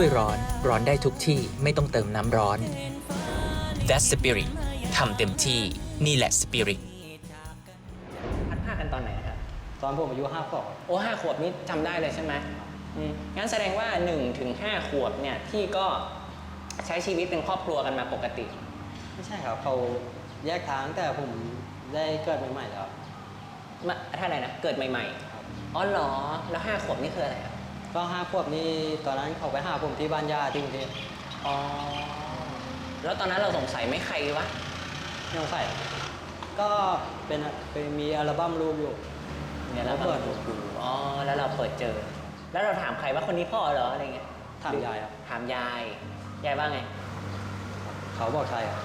ช่วยร้อน ร้อนได้ทุกที่ไม่ต้องเติมน้ำร้อน That's Spirit ทำเต็มที่นี่แหละ Spirit พัดผ้ากันตอนไหนครับตอนผมอายุห้าขวบโอ้ห้าขวบนี่จำได้เลยใช่ไหมอืมงั้นแสดงว่า1ถึง5ขวบเนี่ยที่ก็ใช้ชีวิตเป็นครอบครัวกันมาปกติ ไม่ใช่ครับเขาแยกทางแต่ผมได้เกิดใหม่ๆแล้ว มาถ้าอะไรนะ เกิดใหม่ ๆ อ๋อเหรอ แล้วห้าขวบนี่คืออะไรครับ ก็ห้าขวบนี่ตอนนั้นเขาไปหาผมที่บ้านย่าที่กรุงเทพอ๋อ แล้วตอนนั้นเราสงสัยไหม่ใครวะไม่ต้องใส่ก็เป็นเป็นมีอัลบั้มรูปอยู่ เนี่ยเราเราเปิดดูอ๋อ แล้วเราเปิดเจอ แล้วเราถามใครว่าคนนี้พ่อเหรออะไรเงี้ยถามยายครับ ถามยาย ยายว่าไง เขาบอกใช่ครับ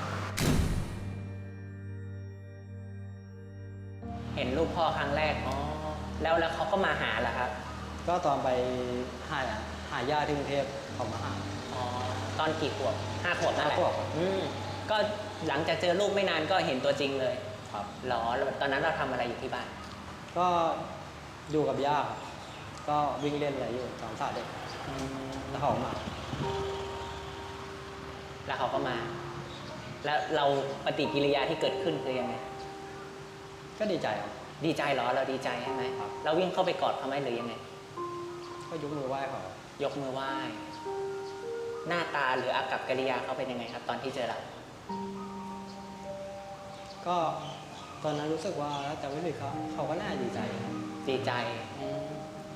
เห็นรูปพ่อครั้งแรก อ๋อ แล้วแล้วเขาก็มาหาเหรอครับ ก็ตอนไปหาหาย่าที่กรุงเทพเขามาหา อ๋อตอนกี่ขวบห้าขวบนั่นแหละห้าขวบครับ อืมก็หลังจากเจอรูปไม่นานก็เห็นตัวจริงเลยครับ เหรอแล้วตอนนั้นเราทำอะไรอยู่ที่บ้าน ก็อยู่กับย่าครับก็วิ่งเล่นอะไรอยู่สองสามเด็กแล้วเขามา แล้วเขาก็มา แล้วเราปฏิกิริยาที่เกิดขึ้นคือยังไง ก็ดีใจครับ ดีใจเหรอเราดีใจใช่ไหมครับ เราวิ่งเข้าไปกอดเขาไหมหรือยังไง ก็ยกมือไหว้เขายกมือไหว้ หน้าตาหรืออากับกิริยาเขาเป็นยังไงครับ ตอนที่เจอเรา ก็ตอนนั้นรู้สึกว่าถ้าจำไม่ผิดเขาเขาก็น่าดีใจครับดีใจอืม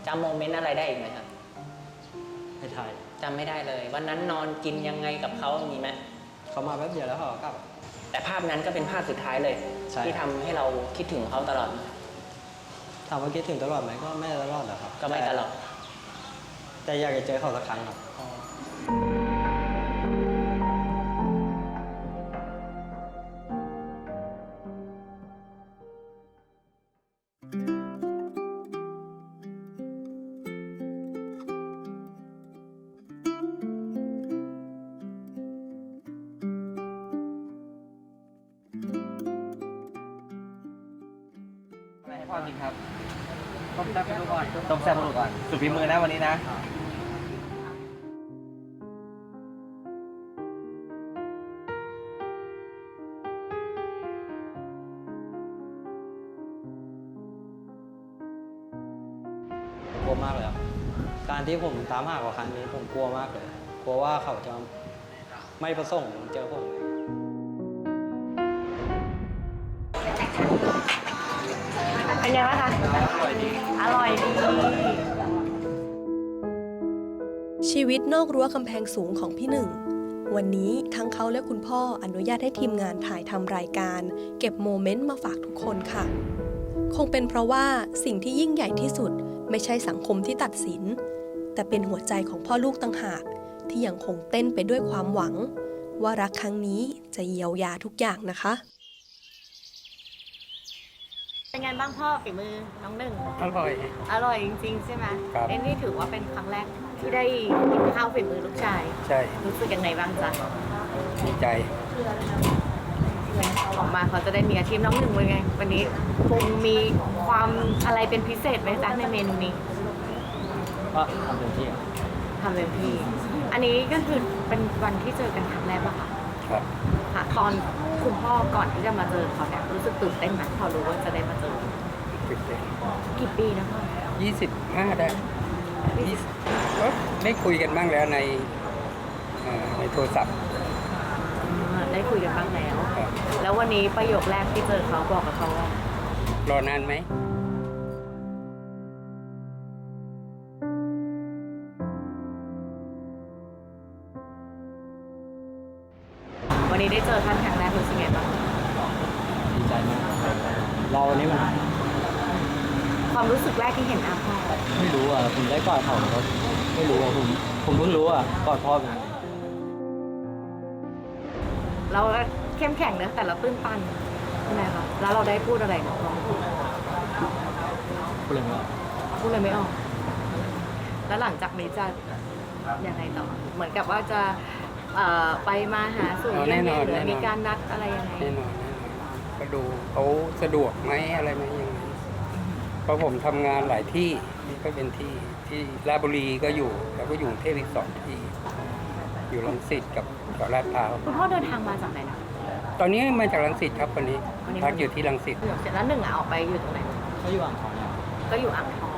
จำโมเมนต์อะไรได้อีกไหมครับให้ไทยจำไม่ได้เลย วันนั้นนอนกินยังไงกับเขามีไหมเขามาแป๊บเดียวแล้วเขาก็กลับ แต่ภาพนั้นก็เป็นภาพสุดท้ายเลย ใช่ ที่ทำให้เราคิดถึงเขาตลอด ถามว่าคิดถึงตลอดไหมก็ไม่ตลอดหรอกครับก็ไม่ตลอดแต่ แต่อยากจะเจอเขาสักครั้งครับ อะไรให้พ่อกินครับ ต้มแซ่บให้ดูก่อน ต้มแซ่บให้ดูก่อน สุดฝีมือนะวันนี้นะ มกลัวมากเลยครับการที่ผมตามหาเขาครั้งนี้ผมกลัวมากเลย กลัวว่าเขาจะไม่ประสงค์เจอผมเลยเป็นไงบ้างคะ อร่อยดี อร่อยดี ชีวิตนอกรั้วกำแพงสูงของพี่หนึ่ง วันนี้ทั้งเขาและคุณพ่ออนุญาตให้ทีมงานถ่ายทำรายการ เก็บโมเมนต์มาฝากทุกคนค่ะ คงเป็นเพราะว่าสิ่งที่ยิ่งใหญ่ที่สุด ไม่ใช่สังคมที่ตัดสิน แต่เป็นหัวใจของพ่อลูกต่างหาก ที่ยังคงเต้นไปด้วยความหวัง ว่ารักครั้งนี้จะเยียวยาทุกอย่างนะคะ เป็นไงบ้างพ่อฝีมือน้องหนึ่ง อร่อย อร่อยจริงๆใช่ไหมครับ เอ็นนี่ถือว่าเป็นครั้งแรกที่ได้กินข้าวฝีมือลูกชาย ใช่รู้สึกยังไงบ้างจ๊ะดีใจ ออกมาเขาจะได้มีอาชีพน้องหนึ่งเป็นไง วันนี้คงมี ความอะไรเป็นพิเศษไหมจ๊ะในเมนูนี้ก็ทำเต็มที่ครับทำเต็มที่ อันนี้ก็คือเป็นวันที่เจอกันครั้งแรกป่ะคะครับค่ะตอนคุณพ่อก่อนที่จะมาเจอเขาเนี่ยรู้สึกตื่นเต้นไหมพอรู้ว่าจะได้มาเจอปิดเลยกี่ปีนะพ่อยี่สิบห้าได้ยี่สิบก็ได้คุยกันบ้างแล้วในเอ่อในโทรศัพท์ อ่าได้คุยกันบ้างแล้ว ครับ แล้ววันนี้ประโยคแรกที่เจอเขาบอกกับเขาว่า รอนานไหมวันนี้ได้เจอท่านครั้งแรกรู้สึกไงบ้างดีใจมากรอวันนี้มันความรู้สึกแรกที่เห็นหน้าพ่อไม่รู้อะผมได้กอดเขาก็ไม่รู้อะผมผมเพิ่งรู้อะกอดพ่อเป็นไงเราก็เข้มแข็งนะแต่เราตื้นตัน ใช่ไหมคะแล้วเราได้พูดอะไรกับพ่อพูดเลยว่าพูดเลยไม่ออก แล้วหลังจากนี้จะยังไงต่อ เหมือนกับว่าจะเอ่อไปมาหาสู่อ๋อเยี่ยมแน่นอนหรือแน่นอน มีการนัดอะไรยังไงแน่นอนแน่นอนก็ดูเขาสะดวกไหมอะไรไหมยังไงเพราะผมทำงานหลายที่นี่ก็เป็นที่ที่ราชบุรีก็อยู่ แล้วก็อยู่กรุงเทพอีกสองที่ อยู่รังสิตกับแถวลาดพร้าวคุณพ่อเดินทางมาจากไหนนะ ตอนนี้มาจากรังสิตครับวันนี้วันนี้ พักอยู่ที่รังสิตเดี๋ยวเสร็จแล้วหนึ่งอะออกไปอยู่ตรงไหน เขาอยู่อ่างทองเนี่ยก็อยู่อ่างทอง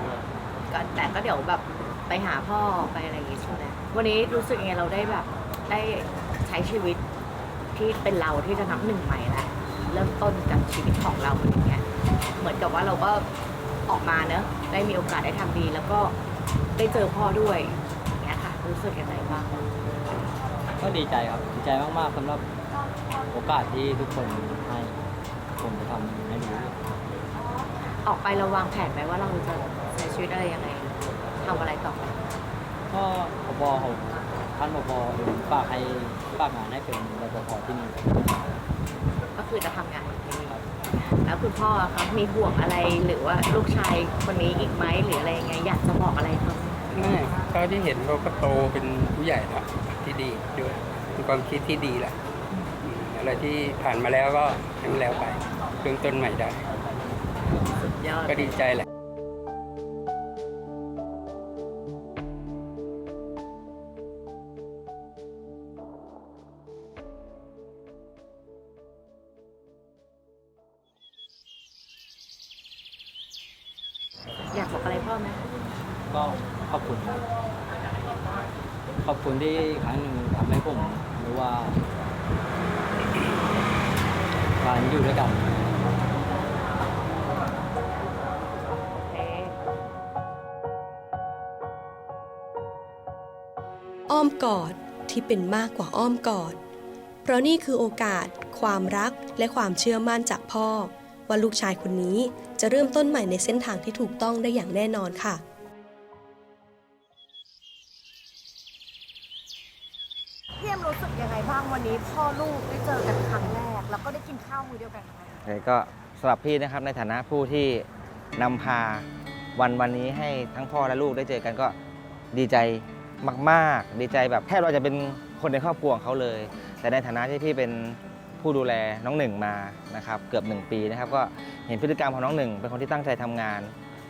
ก็แต่ก็เดี๋ยวแบบไปหาพ่อไปอะไรอย่างงี้ใช่ไหมวันนี้รู้สึกยังไงเราได้แบบได้ใช้ชีวิตที่เป็นเราที่จะนับหนึ่งใหม่แล้วเริ่มต้นกับชีวิตของเราอย่างเงี้ย เหมือนกับว่าเราก็ออกมาเนอะได้มีโอกาสได้ทำดี แล้วก็ได้เจอพ่อด้วยอย่างเงี้ยค่ะ รู้สึกยังไงบ้างก็ดีใจครับดีใจมากๆสำหรับ โอกาสที่ทุกคนให้ผมจะทำให้ดีออกไปเราวางแผนไหมว่าเราจะใช้ชีวิตอะไรยังไงทำอะไรต่อไปก็พบเขาท่านพบเองฝากให้ฝากงานให้เป็นรปภที่นี่ก็คือจะทำงานอยู่ที่นี่แล้วคุณพ่ออะคะมีห่วงอะไรหรือว่าลูกชายคนนี้อีกไหมหรืออะไรยังไงอยากจะบอกอะไรเขาไหมไม่เขาที่เห็นเขาก็โตเป็นผู้ใหญ่แล้วที่ดีด้วยมีความคิดที่ดีแหละ อืมอะไรที่ผ่านมาแล้วก็ให้มันแล้วไปเริ่มต้นใหม่ได้ สุดยอด ก็ดีใจแหละอยากบอกอะไรพ่อไหมก็ขอบคุณครับขอบคุณที่ครั้งหนึ่งทำให้ผมรู้ว่า การอยู่ด้วยกันอ้อมกอดที่เป็นมากกว่าอ้อมกอด เพราะนี่คือโอกาส ความรักและความเชื่อมั่นจากพ่อ ว่าลูกชายคนนี้จะเริ่มต้นใหม่ในเส้นทางที่ถูกต้องได้อย่างแน่นอนค่ะ มรู้สึกยังไงบ้างวันนี้พ่อลูกได้เจอกันครั้งแรก แล้วก็ได้กินข้าวมื้อเดียวกันครั้งแรกก็สำหรับพี่นะครับในฐานะผู้ที่นำพาวันวันนี้ให้ทั้งพ่อและลูกได้เจอกันก็ดีใจมากๆ ดีใจแบบแทบเราจะเป็นคนในครอบครัวของเขาเลย แต่ในฐานะที่พี่เป็นผู้ดูแลน้องหนึ่งมานะครับเกือบหนึ่งปีนะครับก็เห็นพฤติกรรมของน้องหนึ่งเป็นคนที่ตั้งใจทำงาน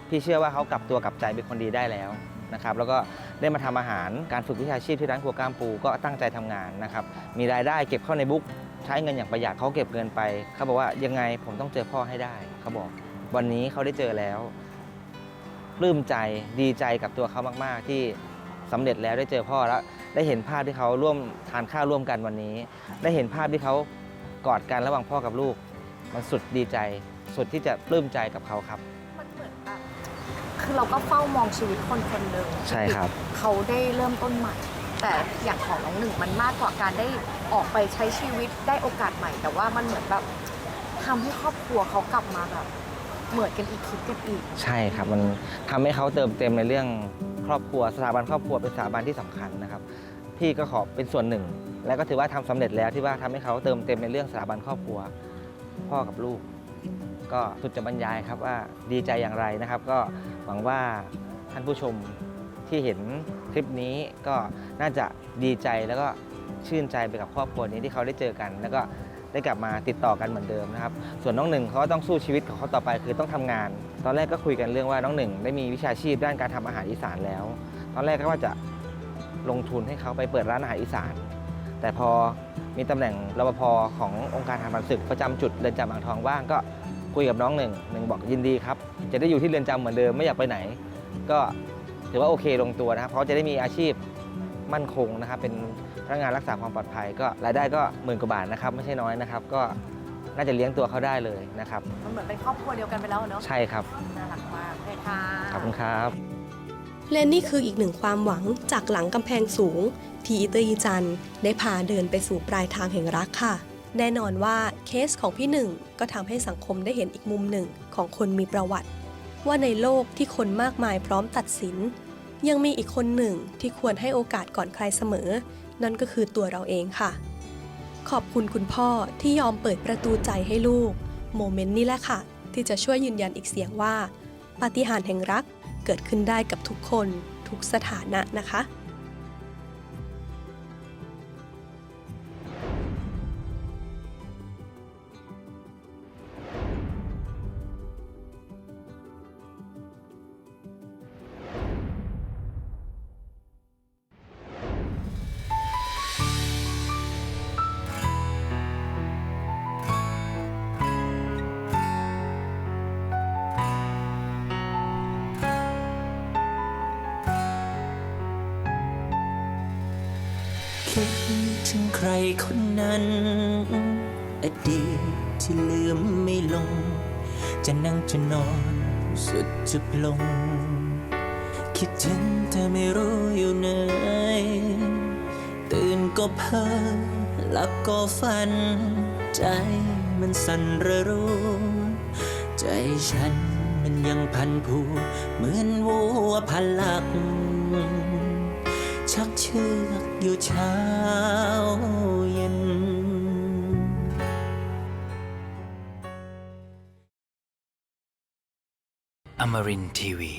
พี่เชื่อว่าเขากลับตัวกลับใจเป็นคนดีได้แล้ว นะครับแล้วก็ได้มาทำอาหารการฝึกวิชาชีพที่ร้านครัวก้ามปูก็ตั้งใจทำงานนะครับมีรายได้เก็บเข้าในบุ๊กใช้เงินอย่างประหยัดเขาเก็บเงินไปเขาบอกว่ายังไงผมต้องเจอพ่อให้ได้เขาบอก วันนี้เขาได้เจอแล้วปลื้มใจดีใจกับตัวเขามากๆ ที่สำเร็จแล้วได้เจอพ่อแล้ว ได้เห็นภาพที่เขาร่วมทานข้าวร่วมกันวันนี้ ได้เห็นภาพที่เขากอดกันระหว่างพ่อกับลูก มันสุดดีใจ สุดที่จะปลื้มใจกับเขาครับ คือเราก็เฝ้ามองชีวิตคนคนหนึ่งใช่ครับ เขาได้เริ่มต้นใหม่ แต่อย่างของน้องหนึ่งมันมากกว่าการได้ออกไปใช้ชีวิตได้โอกาสใหม่ แต่ว่ามันเหมือนแบบทำให้ครอบครัวเขากลับมาแบบเหมือนกันอีกคิดกันอีก ใช่ครับมันทำให้เขาเติมเต็มในเรื่องครอบครัวสถาบันครอบครัวเป็นสถาบันที่สำคัญนะครับ พี่ก็ขอเป็นส่วนหนึ่ง และก็ถือว่าทำสำเร็จแล้วที่ว่าทำให้เขาเติมเต็มในเรื่องสถาบันครอบครัว พ่อกับลูก ก็สุดจะบรรยายครับว่าดีใจอย่างไรนะครับ ก็หวังว่าท่านผู้ชมที่เห็นคลิปนี้ก็น่าจะดีใจแล้วก็ชื่นใจไปกับครอบครัวนี้ที่เขาได้เจอกัน แล้วก็ได้กลับมาติดต่อกันเหมือนเดิมนะครับ ส่วนน้องหนึ่งเขาต้องสู้ชีวิตของเขาต่อไปคือต้องทำงาน ตอนแรกก็คุยกันเรื่องว่าน้องหนึ่งได้มีวิชาชีพด้านการทำอาหารอีสานแล้ว ตอนแรกก็ว่าจะลงทุนให้เขาไปเปิดร้านอาหารอีสาน แต่พอมีตำแหน่งรปภขององค์การทหารผ่านศึกประจำจุดเรือนจำอ่างทองว่างก็ คุยกับน้องหนึ่งหนึ่งบอกยินดีครับ จะได้อยู่ที่เรือนจำเหมือนเดิมไม่อยากไปไหน ก็ถือว่าโอเคลงตัวนะครับ เพราะจะได้มีอาชีพมั่นคงนะครับ เป็นพนักงานรักษาความปลอดภัย ก็รายได้ก็หมื่นกว่าบาทนะครับ ไม่ใช่น้อยนะครับ ก็น่าจะเลี้ยงตัวเขาได้เลยนะครับ มันเหมือนเป็นครอบครัวเดียวกันไปแล้วเนาะใช่ครับน่ารักมากเลยค่ะ ขอบคุณครับ และนี่คืออีกหนึ่งความหวังจากหลังกำแพงสูงที่อีเตอร์อีจันได้พาเดินไปสู่ปลายทางแห่งรักค่ะ แน่นอนว่าเคสของพี่หนึ่งก็ทำให้สังคมได้เห็นอีกมุมหนึ่งของคนมีประวัติ ว่าในโลกที่คนมากมายพร้อมตัดสิน ยังมีอีกคนหนึ่งที่ควรให้โอกาสก่อนใครเสมอ นั่นก็คือตัวเราเองค่ะ ขอบคุณคุณพ่อที่ยอมเปิดประตูใจให้ลูก โมเมนต์นี้แหละค่ะ ที่จะช่วยยืนยันอีกเสียงว่า ปาฏิหาริย์แห่งรักเกิดขึ้นได้กับทุกคน ทุกสถานะนะคะ คิดถึงใครคนนั้น อดีตที่ลืมไม่ลง จะนั่งจะนอนสุดจุบลง คิดถึงเธอไม่รู้อยู่ไหนตื่นก็เพ้อหลับก็ฝัน ใจมันสั่นระรู้ ใจฉันมันยังพันผูเหมือนวัวพันหลัก ชักเชือกอยู่เช้าเย็นอมรินทีวี